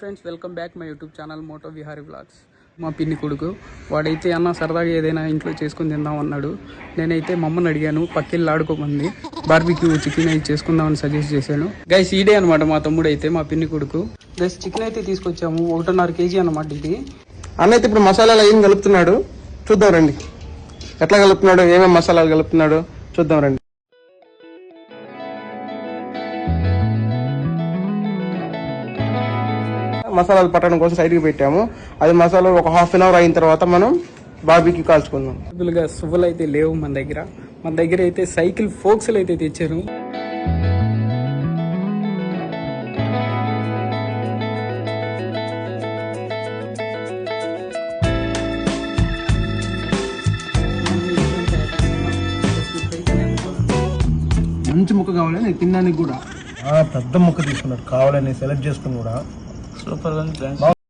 Friends welcome back my YouTube channel moto Vihari vlogs మా పిన్ని కొడుకు వాడైతే అన్న సరదాగా ఏదైనా ఇంట్లో చేసుకుని తిందాం అన్నాడు. నేనైతే మమ్మల్ని అడిగాను పక్కిళ్ళు ఆడుకోమంది బార్బిక్యూ చికెన్ అయితే చేసుకుందామని సజెస్ట్ చేశాను. గైస్ ఈడే అనమాట మా తమ్ముడు అయితే మా పిన్ని కొడుకు. గైస్ చికెన్ అయితే తీసుకొచ్చాము ఒకటిన్నర కేజీ అనమాట ఇది. అన్న అయితే ఇప్పుడు మసాలాలు ఏం కలుపుతున్నాడు? చూద్దాం రండి. ఎట్లా కలుపుతున్నాడు? ఏమేమి మసాలాలు కలుపుతున్నాడు? చూద్దాం రండి. మసాలాలు పట్టడం కోసం సైడ్కి పెట్టాము. అది మసాలా ఒక హాఫ్ అన్ అవర్ అయిన తర్వాత మనం బార్బీకి కాల్చుకుందాం. గా సువ్వలు అయితే లేవు మన దగ్గర. మన దగ్గర అయితే సైకిల్ ఫోక్స్లు అయితే తెచ్చారు. మంచి ముక్క కావాలి నీకు తినడానికి కూడా. పెద్ద ముక్క తీసుకున్నాడు కావాలని సెలెక్ట్ చేసుకుని కూడా. సూపర్